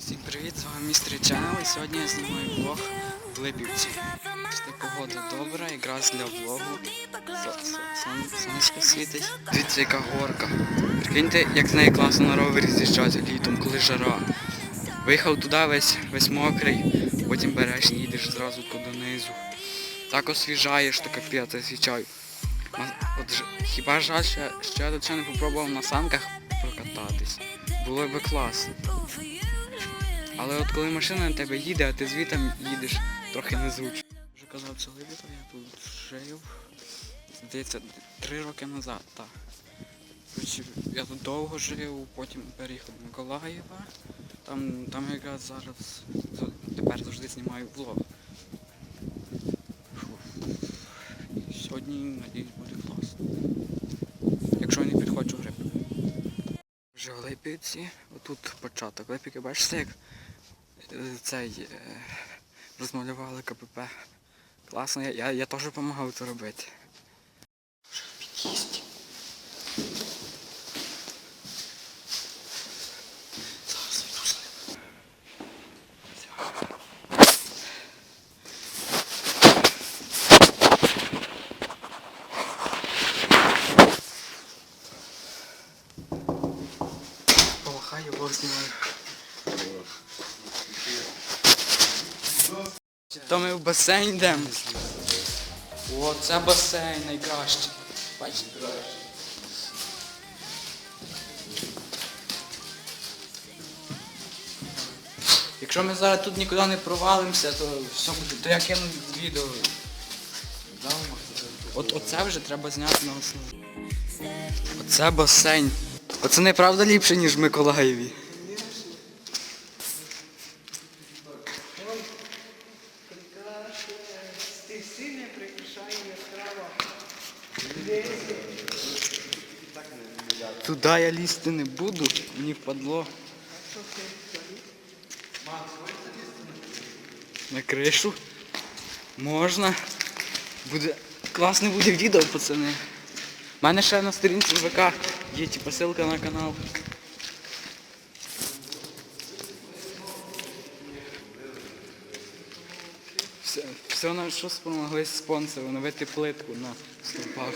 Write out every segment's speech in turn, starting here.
Всім привіт, з вами містер Channel і сьогодні я знімаю влог в. Бачите, погода добра, якраз для влогу. Со- со- сон- Сонечко світить. Дивіться, яка горка. Прикиньте, як з неї класно на ровері з'їжджати літом, коли жара. Виїхав туди весь, весь мокрий, потім береш і їдеш зразу туди донизу. Так освіжаєш, то капець, я свічаю. От хіба жаль, що, що я тут ще не попробував на санках прокататись. Було би класно. Але от коли машина на тебе їде, а ти звітом їдеш, трохи незручно. Вже казав це Либідов, я тут жив. Здається, три роки назад, так. Я тут довго жив, потім переїхав до Миколаєва. Там, там якраз зараз тепер завжди знімаю влог. Сьогодні, надіюсь, буде класно. Якщо не підходжу гриб. Вже в Липівці, отут початок. Липівки, бачите, як цей е, розмалювали КПП. Класно, я, я, я теж допомагав це робити. Вже в під'їзді. Зараз вийду з ним. Все. Помахай, його знімаю. То ми в басейн йдемо. О, це басейн найкращий. Бачите? Якщо ми зараз тут нікуди не провалимося, то все буде. То я кину відео. От оце вже треба зняти на основу. Оце басейн. Оце неправда ліпше, ніж в Миколаєві. Туди я лізти не буду, мені впадло. На кришу. Можна. Буде. Класне буде відео, пацани. У мене ще на сторінці ВК є типу, ссылка на канал. Все, все на що спомогли спонсори, новити плитку на стовпах.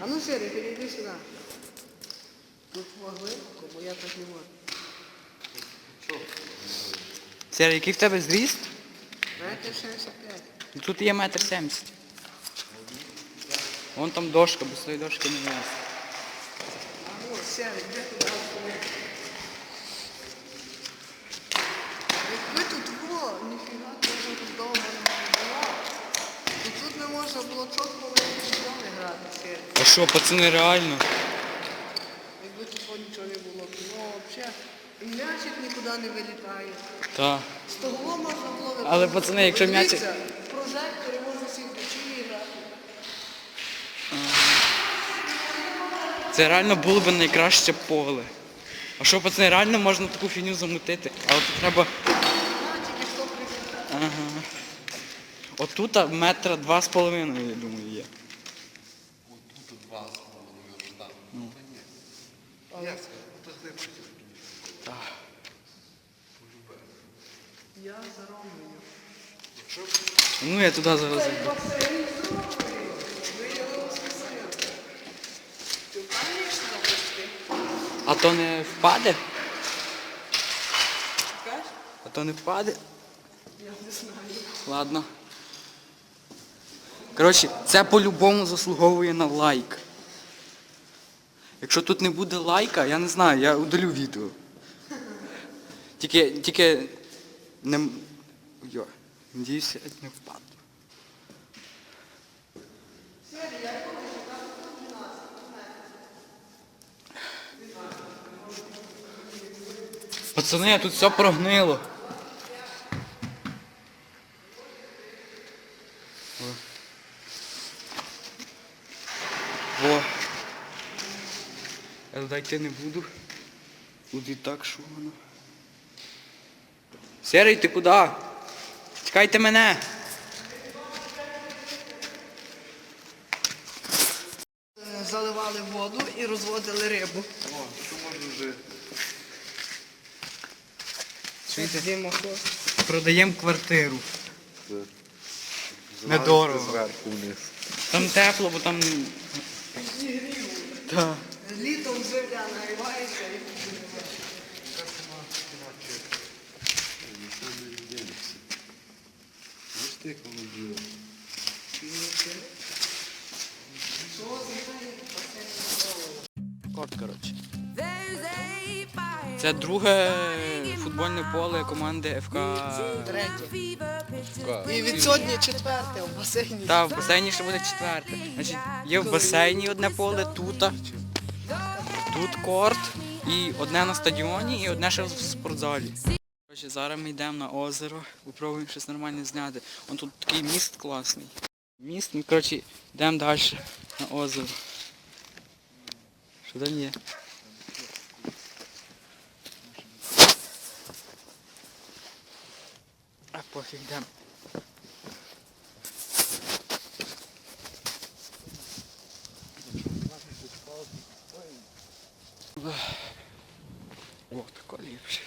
А ну Сергій, перейди сюди. Тут могли, бо я так не можу. Сергій, який в тебе зріст? Метр 65. Ну, Тут є метр сімдесят. Вон там дошка, без тої дошки не виліз. А ну, Сергій, де туди? Якби тут було, ніфіга того тут довго не було. І тут не можна було чітко не грати. А що, пацани, реально? Якби тут нічого не було, ну взагалі. І м'ячик нікуди не вилітає. Так. З того можна. Але, пацани, якщо м'ячик- Прожектори можна всі ключі і грати. Це реально було б найкраще поле. А що, пацани, реально можна таку фігню замутити? Але тут треба. Ага. Отут метра два з половиною, я думаю, є. Я зароблю. Ну я туди зараз. А то не впаде? А то не впаде? Я не знаю. Ладно. Коротше, це по-любому заслуговує на лайк. Якщо тут не буде лайка, я не знаю, я удалю відео. Тільки, тільки не... м- Йо, надіюся, не впаду. Пацани, тут все прогнило. Во. Я туди йти не буду. Буде і так шумно. Серий, ти куди? Чекайте мене. Заливали воду і розводили рибу. О, що можна вже. Чуєте? Продаємо квартиру. Недорого. Зверху вниз. Там тепло, бо там. Так. Літом земля нагрівається і Ти коли діло. Корт, коротше. Це друге футбольне поле команди ФК. третє. І від сьогодні четверте в басейні. Та в басейні ще буде четверте. Значить, є в басейні одне поле, тут. Тут корт, і одне на стадіоні, і одне ще в спортзалі. Коротше, зараз ми йдемо на озеро, попробуємо щось нормальне зняти. Вон тут такий міст класний. Міст, ми коротше йдемо далі на озеро. Що там є? А пофіг йдемо. О, тако ліпше.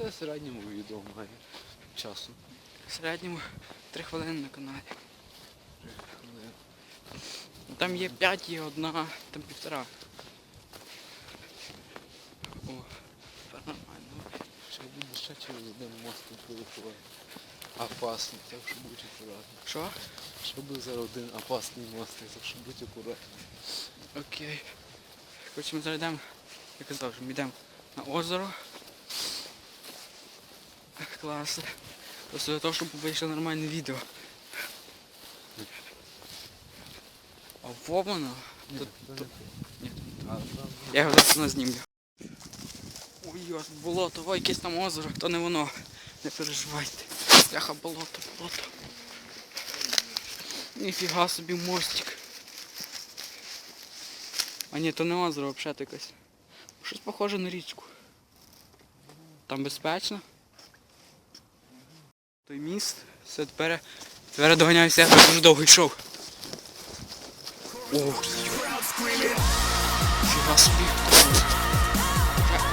Тебе в середньому відео має часу? В середньому 3 хвилини на каналі. Ну, Там є 5, є одна, там півтора. О, нормально. Ще буде ще через один мост переходить. Опасний, так що будь акуратний. Що? Ще буде зараз один опасний мост, так що будь акуратний. Окей. Коротше, ми зараз йдемо, я казав, що ми йдемо на озеро. Клас. Просто для того, щоб вийшло нормальне відео. А воно. Тут, тут... Ні, Я його зараз не знімлю. Ой, ось болото, ой, якесь там озеро, то не воно. Не переживайте. Бляха, болото, болото. Ніфіга собі мостик. А ні, то не озеро, взагалі то якось. Щось похоже на річку. Там безпечно. Той міст. Все, тепер, тепер я доганяюся, я дуже довго йшов. Ох, Фіга собі.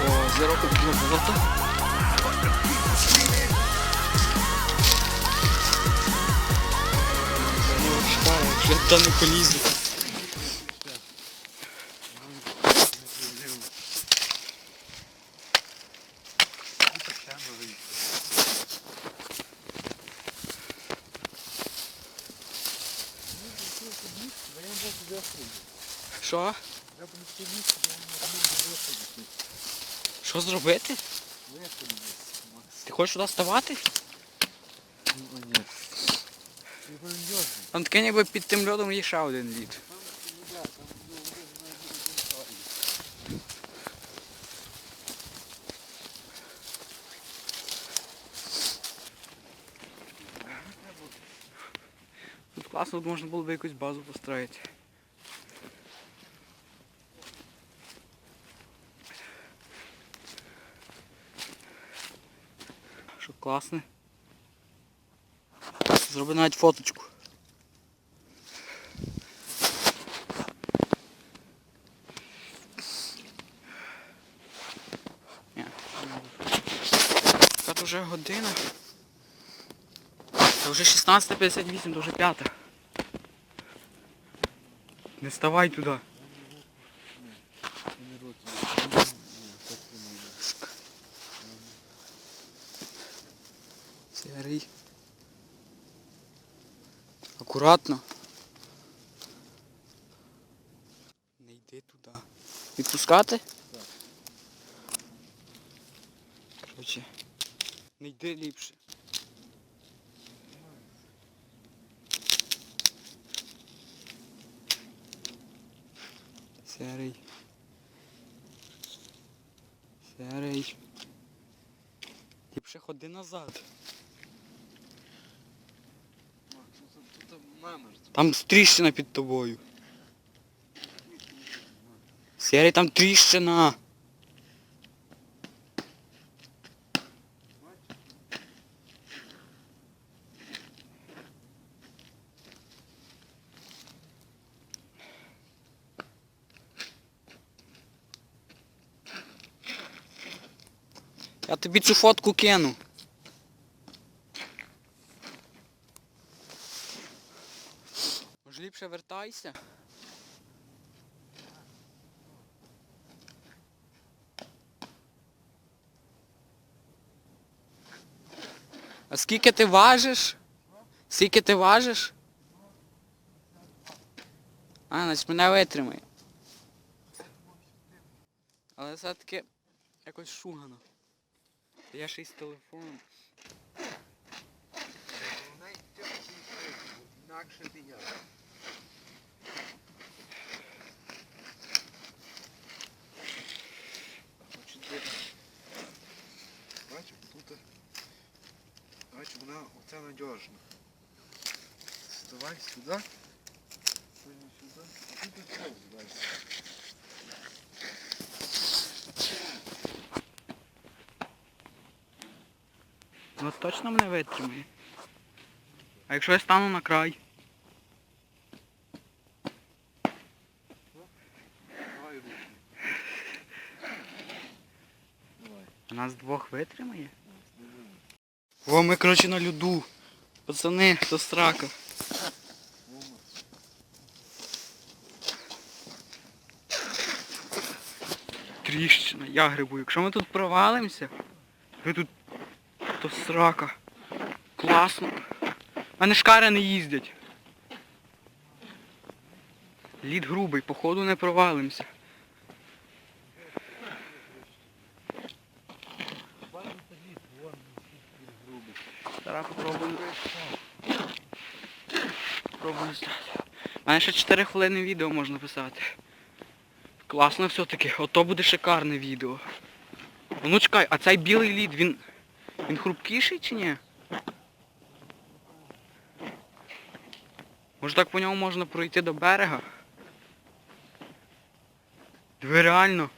О, зеро тут було болото. Ну, шпара, вже та не полізу. Що? Що зробити? Ти хочеш туди ставати? Там таке ніби під тим льодом є ще один лід. Тут класно, тут можна було б якусь базу построїти. Що класне. Зроби навіть фоточку. То вже година. Це вже 16.58, то вже п'ята. Не ставай туди. Не руки. Ні, так не можна. Серий. Акуратно. Не йди туди. Відпускати? Так. Короче. Не йди ліпше. Серий. Серий. Ліпше ходи назад. Там тріщина під тобою. Сірий, там тріщина. Я тобі цю фотку кину. Ліпше? А скільки ти важиш? Скільки ти важиш? А, значить мене витримає. Але все-таки якось шугано. Я ще й з телефоном. Інакше ти. Значить, де- Бачиш, тут. Бачиш, вона оце надіжна. Вставай сюди. Сюди. І тут далі. Ну точно мене витримає. А якщо я стану на край? Давай руки. Нас двох витримає? О, ми коротше на льоду. Пацани, то срака. Тріщина, я грибу. Якщо ми тут провалимося, ви тут то срака. Класно. У мене шкари не їздять. Лід грубий, походу не провалимося. Ще 4 хвилини відео можна писати. Класно все-таки, ото буде шикарне відео. Ну чекай, а цей білий лід, він. Він хрупкіший чи ні? Може так по ньому можна пройти до берега? Диви реально.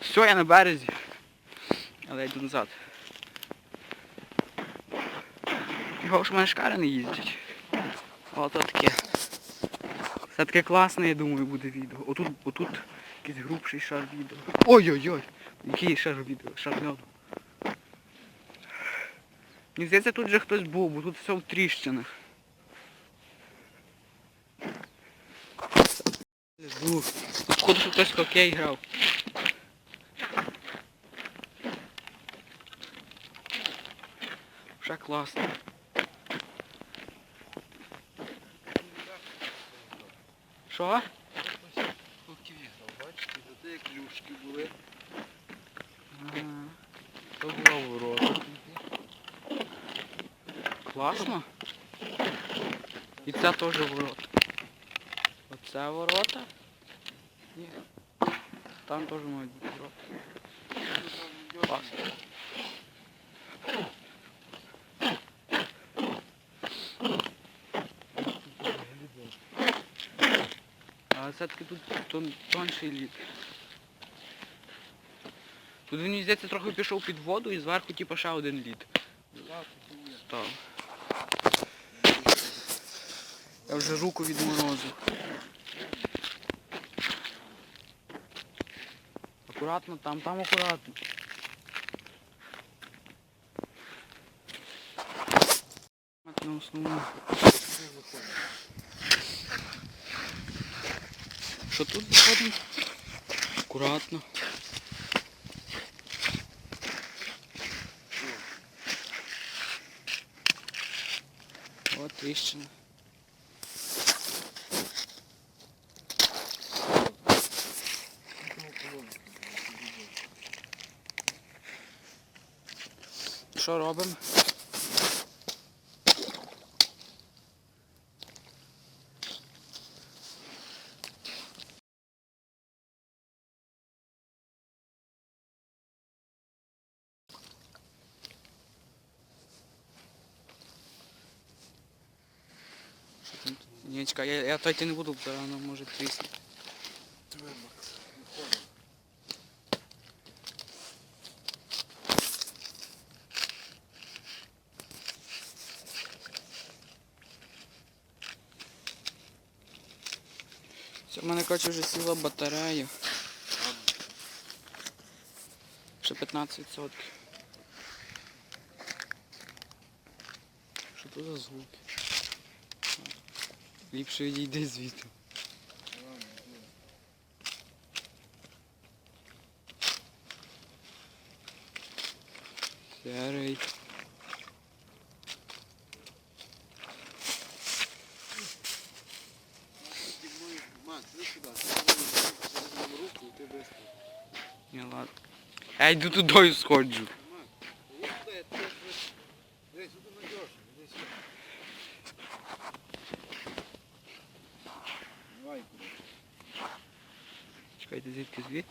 Все, я на березі. Але я йду назад. Його ж в мене шкари не їздять. Ото таке. Це таке класне, я думаю, буде відео. Отут, отут якийсь грубший шар відео. Ой-ой-ой! Який шар відео, шар льоду. Мені здається, тут вже хтось був, бо тут все в тріщинах. Тут походу, що хтось хокей грав. Вже класно. Що? Окей, бачите, де як клюшки були. Ага. То була ворота. Класно. І це теж ворота. Оце ворота. Ні. Там теж мають ворота. Класно. Але тут тон, тонший лід. Тут мені здається трохи пішов під воду і зверху типу ще один лід. Так. Я вже руку від морозу. Акуратно там, там акуратно. На основну. Що тут виходимо? Акуратно. От тріщина. Що робимо? Ні, чекай, я, я тайти не буду, бо воно може тріснути. Все, в мене коротше, вже сіла батарея. Ще 15 сотків. Що це за звуки? Ліпше відійди звідти. Серий. Макс, іди сюди. Руку, і ти быстро. Ні, ладно. Я йду туди сходжу. Іди сюди, я тебе ж- Дивись, тут надіжно, іди сюди. Давай,